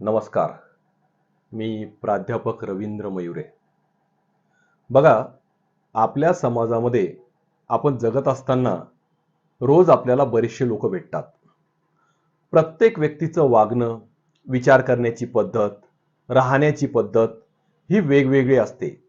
नमस्कार. मी प्राध्यापक रवींद्र मयुरे. बघा आपल्या समाजामध्ये आपण जगत असताना रोज आपल्याला बरेचसे लोक भेटतात. प्रत्येक व्यक्तीचं वागणं विचार करण्याची पद्धत राहण्याची पद्धत ही वेगवेगळी असते.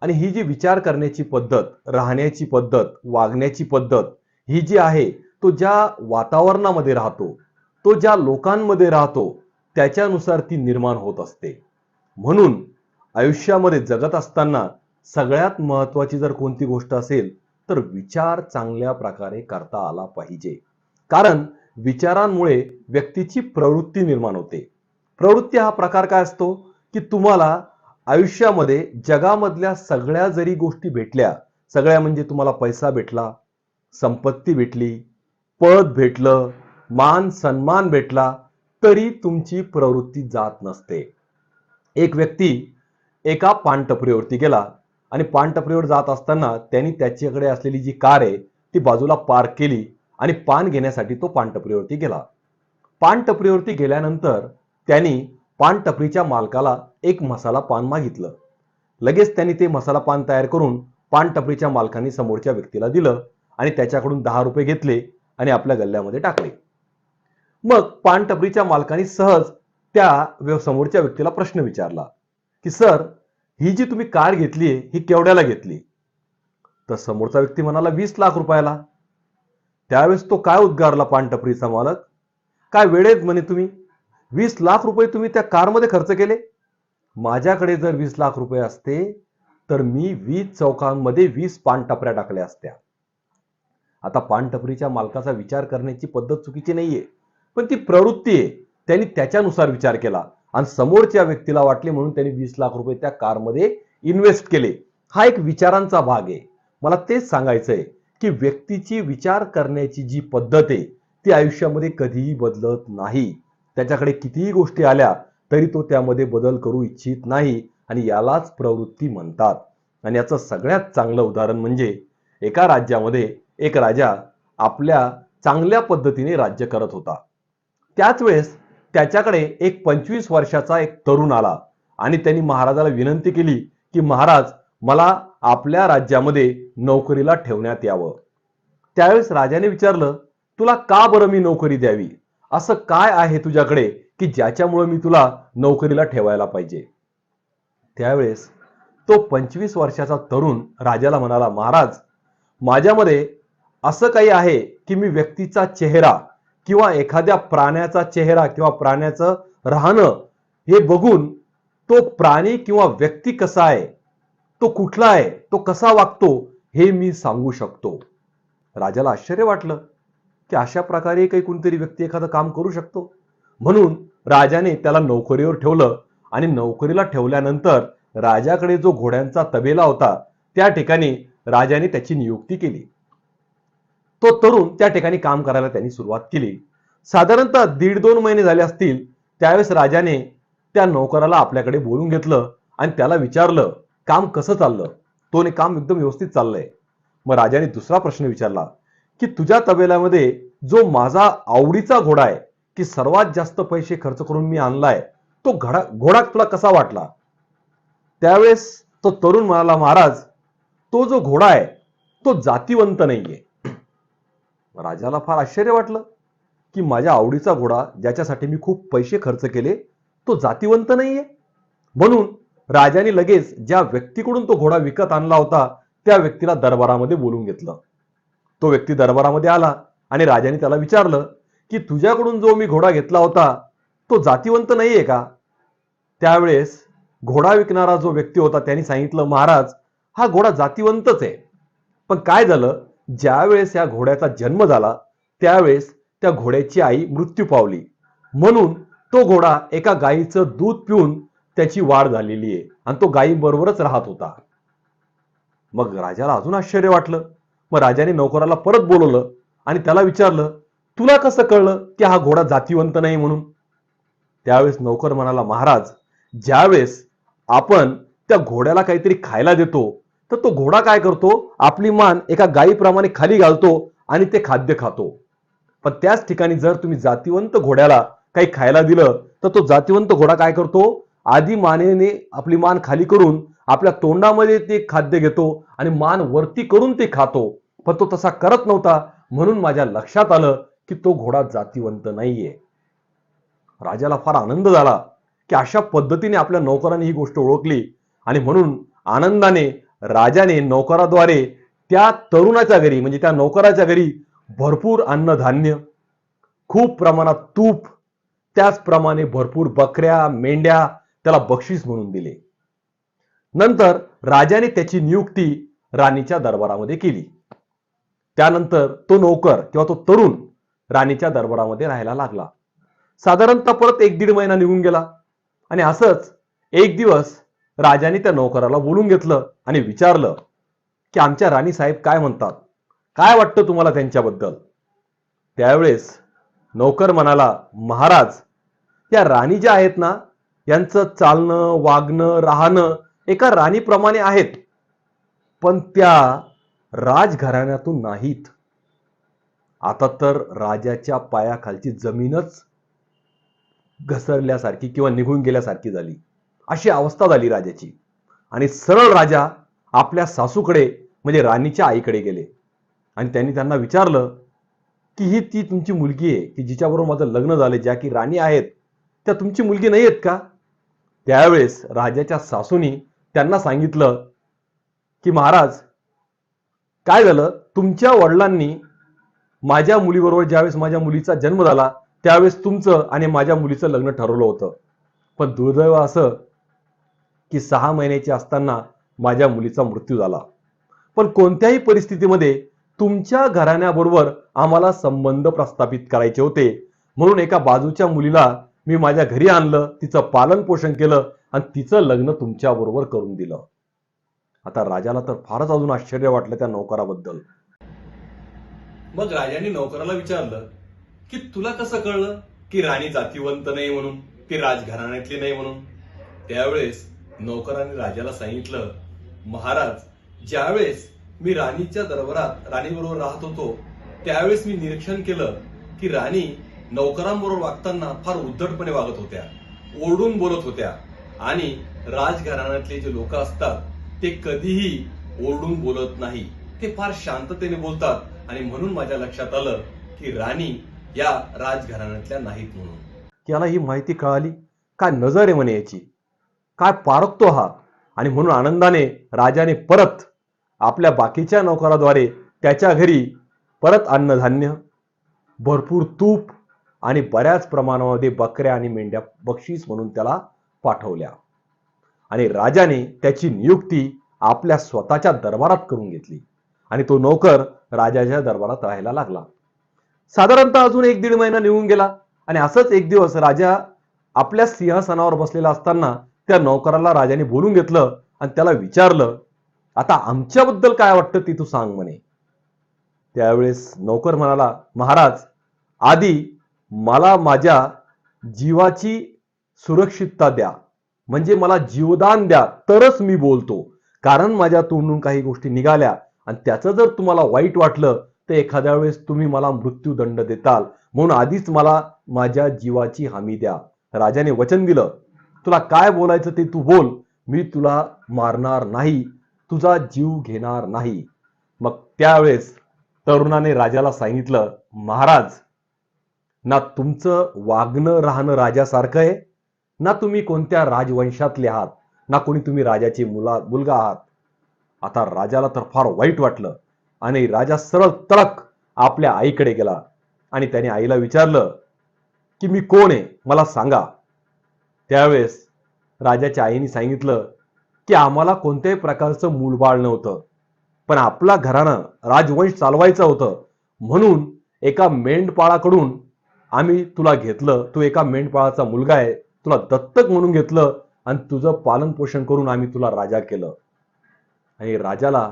आणि ही जी विचार करण्याची पद्धत राहण्याची पद्धत वागण्याची पद्धत ही जी आहे तो ज्या वातावरणामध्ये राहतो तो ज्या लोकांमध्ये राहतो त्याच्यानुसार ती निर्माण होत असते. म्हणून आयुष्यामध्ये जगत असताना सगळ्यात महत्वाची जर कोणती गोष्ट असेल तर विचार चांगल्या प्रकारे करता आला पाहिजे. कारण विचारांमुळे व्यक्तीची प्रवृत्ती निर्माण होते. प्रवृत्ती हा प्रकार काय असतो? की तुम्हाला आयुष्यामध्ये जगामधल्या सगळ्या जरी गोष्टी भेटल्या सगळ्या म्हणजे तुम्हाला पैसा भेटला संपत्ती भेटली पद भेटलं मान सन्मान भेटला तरी तुमची प्रवृत्ती जात नसते. एक व्यक्ती एका पानटपरीवरती गेला आणि पानटपरीवर जात असताना त्यांनी त्याच्याकडे असलेली जी कार आहे ती बाजूला पार्क केली आणि पान घेण्यासाठी तो पानटपरीवरती गेला. पानटपरीवरती गेल्यानंतर त्यांनी पानटपरीच्या मालकाला एक मसाला पान मागितलं. लगेच त्यांनी ते मसाला पान तयार करून पानटपरीच्या मालकांनी समोरच्या व्यक्तीला दिलं आणि त्याच्याकडून दहा रुपये घेतले आणि आपल्या गल्ल्यामध्ये टाकले. मग पानटपरीच्या मालकाने सहज त्या व्य- समोरच्या व्यक्तीला प्रश्न विचारला की सर ही जी तुम्ही कार घेतली ही केवढ्याला घेतली? तर समोरचा व्यक्ती म्हणाला वीस लाख रुपयाला. त्यावेळेस तो काय उद्गारला पानटपरीचा मालक? काय वेळेत म्हणे तुम्ही? वीस लाख रुपये तुम्ही त्या कारमध्ये खर्च केले? माझ्याकडे जर वीस लाख रुपये असते तर मी वीस चौकांमध्ये वीस पानटपऱ्या टाकल्या असत्या. आता पानटपरीच्या मालकाचा विचार करण्याची पद्धत चुकीची नाहीये. पण ती प्रवृत्ती आहे. त्यांनी त्याच्यानुसार विचार केला. आणि समोरच्या व्यक्तीला वाटले म्हणून त्यांनी वीस लाख रुपये त्या कारमध्ये इन्व्हेस्ट केले. हा एक विचारांचा भाग आहे. मला तेच सांगायचंय की व्यक्तीची विचार करण्याची जी पद्धत आहे ती आयुष्यामध्ये कधीही बदलत नाही. त्याच्याकडे कितीही गोष्टी आल्या तरी तो त्यामध्ये बदल करू इच्छित नाही आणि यालाच प्रवृत्ती म्हणतात. आणि याचं सगळ्यात चांगलं उदाहरण म्हणजे एका राज्यामध्ये एक राजा आपल्या चांगल्या पद्धतीने राज्य करत होता. त्याच वेळेस त्याच्याकडे एक पंचवीस वर्षाचा एक तरुण आला आणि त्यांनी महाराजाला विनंती केली की महाराज मला आपल्या राज्यामध्ये नोकरीला ठेवण्यात यावं. त्यावेळेस राजाने विचारलं तुला का बरं मी नोकरी द्यावी? असं काय आहे तुझ्याकडे की ज्याच्यामुळे मी तुला नोकरीला ठेवायला पाहिजे? त्यावेळेस तो पंचवीस वर्षाचा तरुण राजाला म्हणाला महाराज माझ्यामध्ये असं काही आहे की मी व्यक्तीचा चेहरा किंवा एखाद्या प्राण्याचा चेहरा किंवा प्राण्याचं राहणं हे बघून तो प्राणी किंवा व्यक्ती कसा आहे तो कुठला आहे तो कसा वागतो हे मी सांगू शकतो. राजाला आश्चर्य वाटलं की अशा प्रकारे काही कोणतरी व्यक्ती एखादं काम करू शकतो. म्हणून राजाने त्याला नोकरीवर ठेवलं आणि नोकरीला ठेवल्यानंतर राजाकडे जो घोड्यांचा तबेला होता त्या ठिकाणी राजाने त्याची नियुक्ती केली. तो तरुण त्या ठिकाणी काम करायला त्यांनी सुरुवात केली. साधारणतः दीड दोन महिने झाले असतील त्यावेळेस राजाने त्या नोकराला आपल्याकडे बोलून घेतलं आणि त्याला विचारलं काम कसं चाललं? तो ने काम एकदम व्यवस्थित चाललंय. मग राजाने दुसरा प्रश्न विचारला की तुझ्या तबेल्यामध्ये जो माझा आवडीचा घोडा आहे की सर्वात जास्त पैसे खर्च करून मी आणलाय तो घडा घोडा तुला कसा वाटला? त्यावेळेस तो तरुण म्हणाला महाराज तो जो घोडा आहे तो जातीवंत नाहीये. राजाला फार आश्चर्य वाटलं की माझ्या आवडीचा घोडा ज्याच्यासाठी मी खूप पैसे खर्च केले तो जातीवंत नाहीये. म्हणून राजाने लगेच ज्या व्यक्तीकडून तो घोडा विकत आणला होता त्या व्यक्तीला दरबारामध्ये बोलून घेतलं. तो व्यक्ती दरबारामध्ये आला आणि राजाने त्याला विचारलं की तुझ्याकडून जो मी घोडा घेतला होता तो जातीवंत नाहीये का? त्यावेळेस घोडा विकणारा जो व्यक्ती होता त्यांनी सांगितलं महाराज हा घोडा जातीवंतच आहे. पण काय झालं? ज्यावेळेस या घोड्याचा जन्म झाला त्यावेळेस त्या घोड्याची आई मृत्यू पावली. म्हणून तो घोडा एका गायीचं दूध पिऊन त्याची वाढ झालेली आहे आणि तो गायी बरोबरच राहत होता. मग राजाला अजून आश्चर्य वाटलं. मग राजाने नोकराला परत बोलवलं आणि त्याला विचारलं तुला कसं कळलं की हा घोडा जातीवंत नाही म्हणून? त्यावेळेस नोकर म्हणाला महाराज ज्यावेळेस आपण त्या घोड्याला काहीतरी खायला देतो तर तो घोडा काय करतो? आपली मान एका गायीप्रमाणे खाली घालतो आणि ते खाद्य खातो. पण त्याच ठिकाणी जर तुम्ही जातीवंत घोड्याला काही खायला दिलं तर तो जातिवंत घोडा काय करतो? आधी मानेने आपली मान खाली करून आपल्या तोंडामध्ये ते खाद्य घेतो आणि मान वरती करून ते खातो. पण तो तसा करत नव्हता. म्हणून माझ्या लक्षात आलं की तो घोडा जातिवंत नाहीये. राजाला फार आनंद झाला की अशा पद्धतीने आपल्या नौकरांनी ही गोष्ट ओळखली आणि म्हणून आनंदाने राजाने नौकराद्वारे त्या तरुणाच्या घरी म्हणजे त्या नौकराच्या घरी भरपूर अन्नधान्य खूप प्रमाणात तूप त्याचप्रमाणे भरपूर बकऱ्या मेंढ्या त्याला बक्षीस म्हणून दिले. नंतर राजाने त्याची नियुक्ती राणीच्या दरबारामध्ये केली. त्यानंतर तो नोकर किंवा तो तरुण राणीच्या दरबारामध्ये राहायला लागला. साधारणतः परत एक दीड महिना निघून गेला आणि असंच एक दिवस राजाने त्या नोकराला बोलून घेतलं आणि विचारलं की आमच्या राणी साहेब काय म्हणतात? काय वाटतं तुम्हाला त्यांच्याबद्दल? त्यावेळेस नोकर म्हणाला महाराज या राणी ज्या आहेत ना यांचं चालणं वागणं राहणं एका राणीप्रमाणे आहेत. पण त्या राजघराण्यातून नाहीत. आता तर राजाच्या पायाखालची जमीनच घसरल्यासारखी किंवा निघून गेल्यासारखी झाली. अशी अवस्था झाली राजाची. आणि सरळ राजा आपल्या सासूकडे म्हणजे राणीच्या आईकडे गेले. आणि त्यांनी त्यांना विचारलं की ही ती तुमची मुलगी आहे की जिच्याबरोबर माझं लग्न झालं ज्या की राणी आहेत त्या तुमची मुलगी नाही आहेत का? त्यावेळेस राजाच्या सासूनी त्यांना सांगितलं की महाराज काय झालं? तुमच्या वडिलांनी माझ्या मुलीबरोबर ज्यावेळेस माझ्या मुलीचा जन्म झाला त्यावेळेस तुमचं आणि माझ्या मुलीचं लग्न ठरवलं होतं. पण दुर्दैव असं की सहा महिन्याची असताना माझ्या मुलीचा मृत्यू झाला. पण कोणत्याही परिस्थितीमध्ये तुमच्या घराण्याबरोबर आम्हाला संबंध प्रस्थापित करायचे होते. म्हणून एका बाजूच्या मुलीला मी माझ्या घरी आणलं तिचं पालन पोषण केलं आणि तिचं लग्न तुमच्या बरोबर करून दिलं. आता राजाला तर फारच अजून आश्चर्य वाटलं त्या नौकराबद्दल. मग राजाने नौकराला विचारलं की तुला कसं कळलं की राणी जातीवंत नाही म्हणून ती राजघराण्यातली नाही म्हणून? त्यावेळेस नौकराने राजाला सांगितलं महाराज ज्यावेळेस मी राणीच्या दरबारात राणीबरोबर राहत होतो त्यावेळेस मी निरीक्षण केलं की राणी नौकरांबरोबर वागताना फार उद्धटपणे वागत होत्या ओरडून बोलत होत्या आणि राजघराण्यातले जे लोक असतात ते कधीही ओरडून बोलत नाही. ते फार शांततेने बोलतात आणि म्हणून माझ्या लक्षात आलं की राणी या राजघराण्यातल्या नाहीत म्हणून. त्याला ही माहिती कळाली. काय नजर आहे म्हणे याची? काय पारखतो हा? आणि म्हणून आनंदाने राजाने परत आपल्या बाकीच्या नौकराद्वारे त्याच्या घरी परत अन्नधान्य भरपूर तूप आणि बऱ्याच प्रमाणामध्ये बकऱ्या आणि मेंढ्या बक्षीस म्हणून त्याला पाठवल्या. आणि राजाने त्याची नियुक्ती आपल्या स्वतःच्या दरबारात करून घेतली. आणि तो नोकर राजाच्या दरबारात राहायला लागला. साधारणतः अजून एक दीड महिना निघून गेला. आणि असंच एक दिवस राजा आपल्या सिंहासनावर बसलेला असताना त्या नौकराला राजाने बोलून घेतलं आणि त्याला विचारलं आता आमच्याबद्दल काय वाटतं ती तू सांग म्हणे. त्यावेळेस नौकर म्हणाला महाराज आधी मला माझ्या जीवाची सुरक्षितता द्या. म्हणजे मला जीवदान द्या तरच मी बोलतो. कारण माझ्या तोंडून काही गोष्टी निघाल्या आणि त्याचं जर तुम्हाला वाईट वाटलं तर एखाद्या वेळेस तुम्ही मला मृत्यूदंड देताल. म्हणून आधीच मला माझ्या जीवाची हमी द्या. राजाने वचन दिलं. तुला काय बोलायचं ते तू बोल. मी तुला मारणार नाही. तुझा जीव घेणार नाही. मग त्यावेळेस तरुणाने राजाला सांगितलं महाराज ना तुमचं वागणं राहणं राजासारखं आहे ना तुम्ही कोणत्या राजवंशातले आहात ना कोणी तुम्ही राजाचे मुला मुलगा आहात. आता राजाला तर फार वाईट वाटलं आणि राजा सरळ तडक आपल्या आईकडे गेला आणि त्याने आईला विचारलं की मी कोण आहे? मला सांगा. त्यावेळेस राजाच्या आईने सांगितलं की आम्हाला कोणत्याही प्रकारचं मूलबाळ नव्हतं पण आपला घराणं राजवंश चालवायचं होतं. म्हणून एका मेंढपाळाकडून आम्ही तुला घेतलं तू एका मेंढपाळाचा मुलगा आहे तुला दत्तक म्हणून घेतलं आणि तुझं पालन पोषण करून आम्ही तुला राजा केलं. आणि राजाला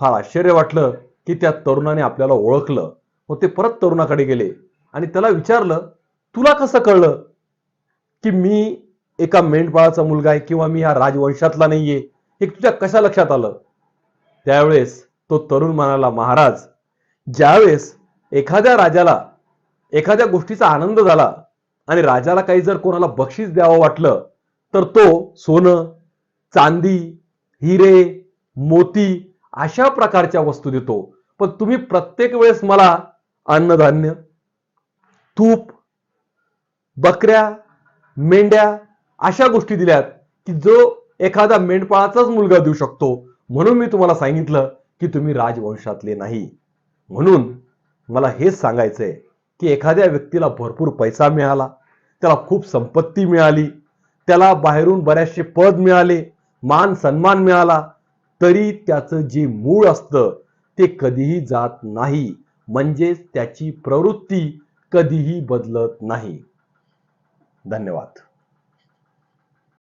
फार आश्चर्य वाटलं की त्या तरुणाने आपल्याला ओळखलं. मग ते परत तरुणाकडे गेले आणि त्याला विचारलं तुला कसं कळलं की मी एका मेंढपाळाचा मुलगा आहे किंवा मी ह्या राजवंशातला नाहीये हे तुझ्या कशा लक्षात आलं? त्यावेळेस तो तरुण म्हणाला महाराज ज्यावेळेस एखाद्या राजाला एखाद्या गोष्टीचा आनंद झाला आणि राजाला काही जर कोणाला बक्षीस द्यावं वाटलं तर तो सोनं चांदी हिरे मोती अशा प्रकारच्या वस्तू देतो. पण तुम्ही प्रत्येक वेळेस मला अन्नधान्य तूप बकऱ्या मेंढ्या अशा गोष्टी दिल्यात की जो एखादा मेंढपाळाचाच मुलगा देऊ शकतो. म्हणून मी तुम्हाला सांगितलं की तुम्ही राजवंशातले नाही. म्हणून मला हेच सांगायचंय की एखाद्या व्यक्तीला भरपूर पैसा मिळाला त्याला खूप संपत्ती मिळाली त्याला बाहेरून बऱ्याचशे पद मिळाले मान सन्मान मिळाला तरी त्याचं जे मूळ असतं ते कधीही जात नाही. म्हणजेच त्याची प्रवृत्ती कधीही बदलत नाही. धन्यवाद.